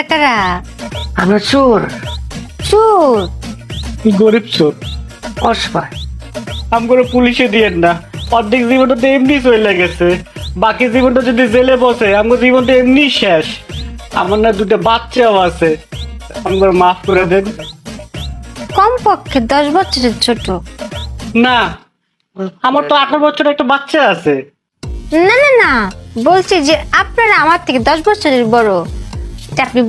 কারা আমরা চোর। চোর? গরিব চোর? অসহায়। আমগুলো পুলিশে দিয়েন না। অর্ধেক জীবনটা তো এমনি চলে গেছে। বাকি জীবনটা যদি জেলে বসে আমার জীবন তো এমনি শেষ। আমার না দুটো বাচ্চাও আছে। আমগুলো মাফ করে দেন। কমপক্ষে দশ বছরের ছোট। না আমার তো আঠারো বছর একটা বাচ্চা আছে। না না না। বলছি যে আপনারা আমার থেকে দশ বছরের বড়। এটা আপনি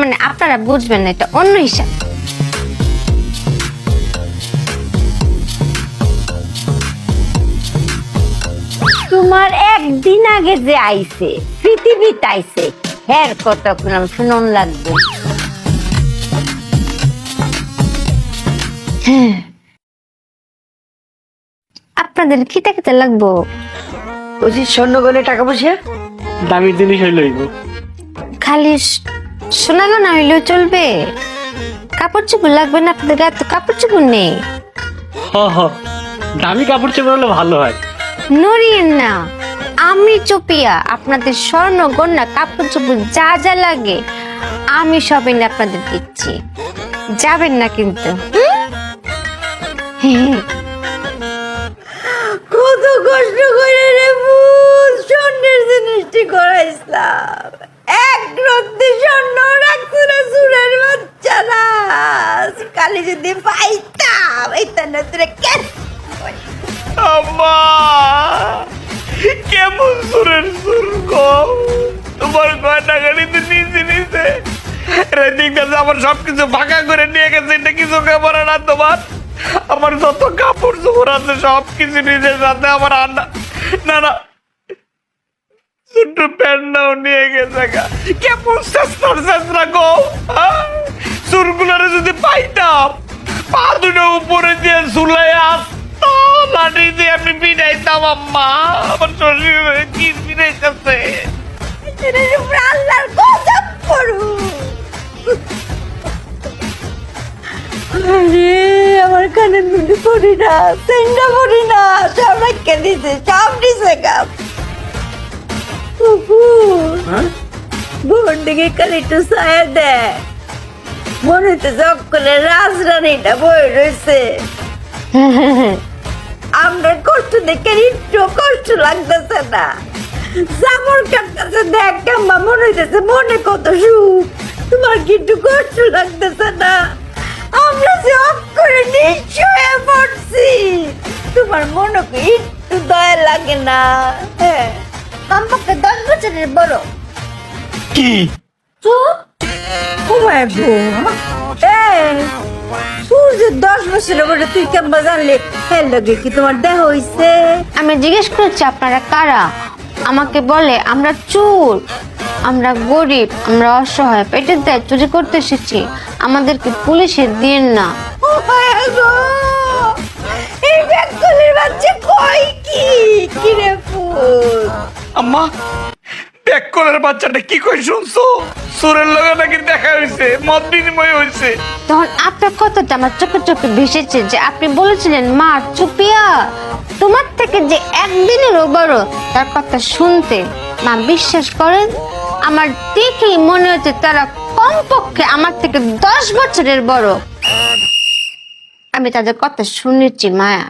মানে আপনারা বুঝবেন না এটা অন্য হিসাব। তোমার একদিন আগে যে আইছে পৃথিবীতে আইছে হ্যার কতক্ষণ আমি শুনন লাগবে। হ্যাঁ। আপনাদের খিতে খেতে লাগবো? ওই যে স্বর্ণ গলে টাকা পয়সা? দামি জিনিস হইল খালি সোনা গানা হইলেও চলবে। কাপড় চোপড় লাগবে না আপনাদের গায়ে? তো কাপড় চোপড় নেই। হ হ। দামি কাপড় চোপড় হলে ভালো হয়। নড়িয়েন না। আমি চোপিয়া আপনাদের স্বর্ণ গন্যা কাপড় চোপড় যা যা লাগে আমি সবাই না আপনাদের দিচ্ছি। যাবেন না কিন্তু। কত কষ্ট করে রে ভূত স্বর্ণের জিনিসটি করাইছিলাম রত্তি স্বর্ণ না কালি যদি পাইতাম, এই তান্না তোরে কেন কেমন সুরের সুর গো তোমার গয়না গাড়িতে নিচে নিচে দাদা আমার সবকিছু ফাঁকা করে নিয়ে গেছে, এটা কিছু খবর না তোমার? আমার যত কাপড় চোপড় আছে সব কিছু নিজের সাথে আমার আন্না না না ছোট্ট প্যান্টটাও নিয়ে গেছে গা। কেমন চেষ্টার চেষ্টা গো? যদি পাইতাম, পা দুটো উপরে দিয়ে ঝুলাই আসতাম লাঠি দিয়ে আমি বিড়াইতাম আম্মা। আমার শরীরে কি উপরে আল্লাহর গজব পড়ু আমার কানে দুটো পড়ি না সেন্ডা পড়ি না সব রেখে দিছে সব কাল একটু ছায়া দেয় মনে হচ্ছে জব রাজরানীটা বই রয়েছে। আমরা কষ্ট দেখে একটু কষ্ট লাগতেছে না। জামর কাটতেছে দেখ কেমন মনে হইতেছে মনে কত সুখ। তোমার কি একটু কষ্ট লাগতেছে না? আমরা যে অফ করে নিশ্চয় পড়ছি। তোমার মনে কি একটু দয়া লাগে না। হ্যাঁ। বছরের বড়। কি? ঘুমায় ঘুম এই সূর্য দশ বছরের বড় তুই কেমন জানলে? হ্যাঁ লগে কি তোমার দেহ হইছে? আমি জিজ্ঞেস করছি আপনারা কারা? আমাকে বলে আমরা চোর। আমরা গরিব আমরা অসহায় পেটের দায় চুরি করতে এসেছি আমাদেরকে পুলিশে দিন না। ও মায়া গো! এই ব্যাককলের বাচ্চা কই কি? কি রে ফুল? আম্মা বাচ্চাটা কি কই শুনছো? সুরের লগে নাকি দেখা মত বিনিময় তখন আপনার কথাটা আমার চোখে চোখে ভেসেছে যে আপনি বলেছিলেন, মা, চুপিয়া, তোমার থেকে যে তার কথা শুনতে মা বিশ্বাস করেন, আমার দেখেই মনে হচ্ছে তারা কমপক্ষে আমার থেকে দশ বছরের বড়। আমি তাদের কথা শুনেছি, মায়া।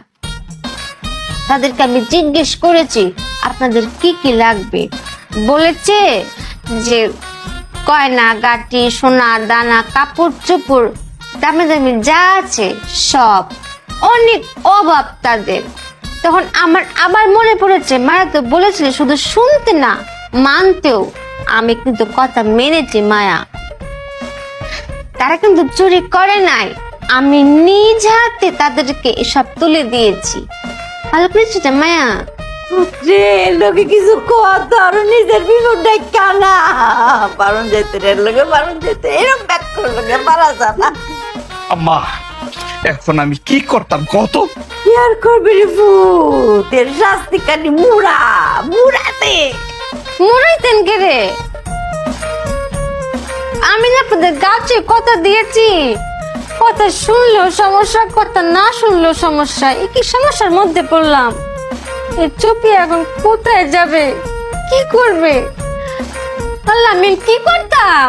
তাদেরকে আমি জিজ্ঞেস করেছি, আপনাদের কি কি লাগবে? বলেছে যে গয়না, গাটি, সোনা, দানা, কাপড় চোপড়, দামি দামি যা আছে সব অনেক অভাব তাদের। তখন আমার আবার মনে পড়েছে মায়া তো বলেছিল শুধু শুনতে না, মানতেও। আমি কিন্তু কথা মেনেছি, মায়া। তারা কিন্তু চুরি করে নাই। আমি নিজ হাতে তাদেরকে এসব তুলে দিয়েছি। ভালো করেছি মায়া? রে লোকে কিছু কথা আর নিজের বিপদটা কানা। পারন যেতে রে লোকে পারন যেতে। এরকম ব্যাক করলে পারা যাবে না আম্মা এখন আমি কি করতাম কত কি আর করবি রে ভূত এর শাস্তি কানি মুড়া মুড়াতে। মরাইতেন কে রে? আমি না আপনাদের গাছে কথা দিয়েছি। কথা শুনলেও সমস্যা কথা না শুনলেও সমস্যা। এই কি সমস্যার মধ্যে পড়লাম? এই চুপি এখন কোথায় যাবে? কি করবে? আল্লাহ আমি কি করতাম?